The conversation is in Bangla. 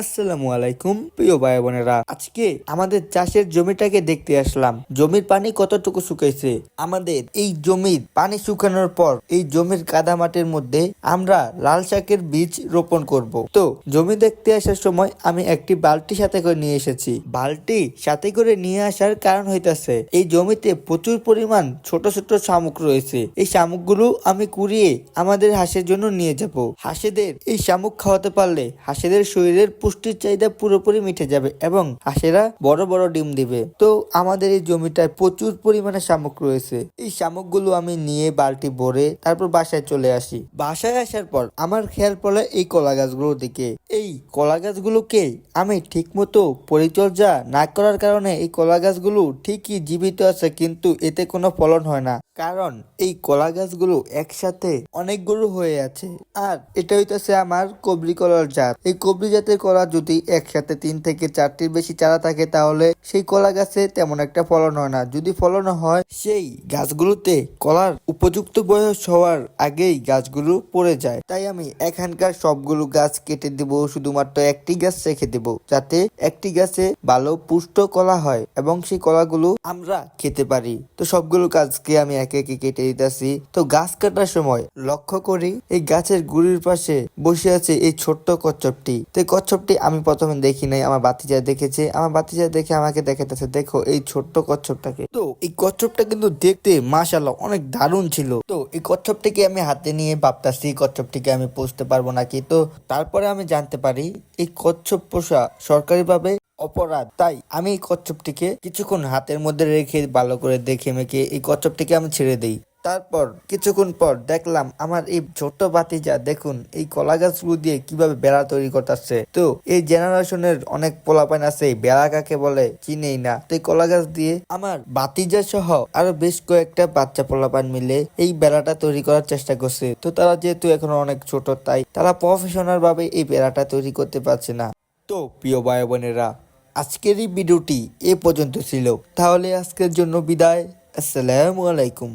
আসসালামু আলাইকুম, প্রিয় ভাই বোনেরা আজকে আমাদের চাষের জমিটাকে দেখতে আসলাম। জমির পানি কতটুকু শুকাইছে? আমাদের এই জমির পানি শুকানোর পর এই জমির কাদা মাটির মধ্যে আমরা লাল শাকের বীজ রোপণ করব। তো, জমি দেখতে আসার সময় আমি একটি বালতি সাথে করে নিয়ে এসেছি। বালতি সাথে করে নিয়ে আসার কারণ হইতাছে, এই জমিতে প্রচুর পরিমাণ ছোট ছোট শামুক রয়েছে। এই শামুকগুলো আমি কুড়িয়ে আমাদের হাঁসের জন্য নিয়ে যাব। হাঁসেদের এই শামুক খাওয়াতে পারলে হাঁসেদের শরীরের পুষ্টির চাহিদা পুরোপুরি মিটে যাবে এবং হাঁসেরা বড় বড় ডিম দিবে। তো আমাদের এই জমিটায় প্রচুর পরিমাণে শামুক রয়েছে। এই শামুকগুলো আমি নিয়ে বালতি ভরে তারপর বাসায় চলে আসি। বাসায় আসার পর আমার খেয়াল পড়ে এই কলা গাছগুলোর দিকে। এই কলা গাছগুলোকে আমি ঠিকমতো পরিচর্যা না করার কারণে এই কলা গাছগুলো ঠিকই জীবিত আছে, কিন্তু এতে কোনো ফলন হয় না। কারণ এই কলা গাছগুলো একসাথে অনেকগুলো হয়ে আছে। আর এটা হইতেছে আমার কবরি কলার জাত। এই কবরি জাতের কলা যদি একসাথে তিন থেকে চারটির বেশি চারা থাকে, তাহলে সেই কলা গাছে তেমন একটা ফলন হয় না। যদি ফলন হয়, সেই গাছগুলোতে কলার উপযুক্ত বয়স হওয়ার আগেই গাছগুলো পড়ে যায়। তাই আমি এখানকার সবগুলো গাছ কেটে দেব, শুধুমাত্র একটি গাছ রেখে দেব, যাতে একটি গাছে ভালো পুষ্ট কলা হয় এবং সেই কলাগুলো আমরা খেতে পারি। তো সবগুলো গাছকে আমি একে একে কেটে দিতেছি। তো গাছ কাটার সময় লক্ষ্য করি এই গাছের গুড়ির পাশে বসে আছে এই ছোট্ট কচ্ছপটি। তো কচ্ছপটি আমি প্রথমে দেখি নাই, আমার বাতিজা দেখেছে। আমার বাতিজা দেখে আমাকে দেখাতেছে দেখো এই ছোট্ট কচ্ছপটাকে। তো এই কচ্ছপটা কিন্তু দেখতে মাশাল্লাহ অনেক দারুণ ছিল। তো এই কচ্ছপটিকে আমি হাতে নিয়ে ভাবতাছি কচ্ছপটিকে আমি পুষতে পারব নাকি? তো তারপরে আমি জানতে পারি, এই কচ্ছপ পোষা সরকারিভাবে অপরাধ। তাই আমি এই কচ্ছপটিকে কিছুক্ষণ হাতের মধ্যে রেখে ভালো করে দেখে মেখে এই কচ্ছপটিকে আমি ছেড়ে দিই। তারপর কিছুক্ষণ পর দেখলাম আমার এই ছোট্ট বাতিজা দেখুন, এই কলা গাছগুলো দিয়ে কীভাবে বেড়া তৈরি করতেছে। তো এই জেনারেশনের অনেক পোলাপান আছে বেড়া কাকে বলে চিনেই না। তো এই কলা গাছ দিয়ে আমার বাতিজা সহ আরও বেশ কয়েকটা বাচ্চা পোলাপান মিলে এই বেড়াটা তৈরি করার চেষ্টা করছে। তো তারা যেহেতু এখন অনেক ছোট, তাই তারা প্রফেশনাল ভাবে এই বেড়াটা তৈরি করতে পারছে না। তো প্রিয় ভাই বোনেরা আজকের এই ভিডিওটি এ পর্যন্ত ছিল। তাহলে আজকের জন্য বিদায়। আসসালামু আলাইকুম।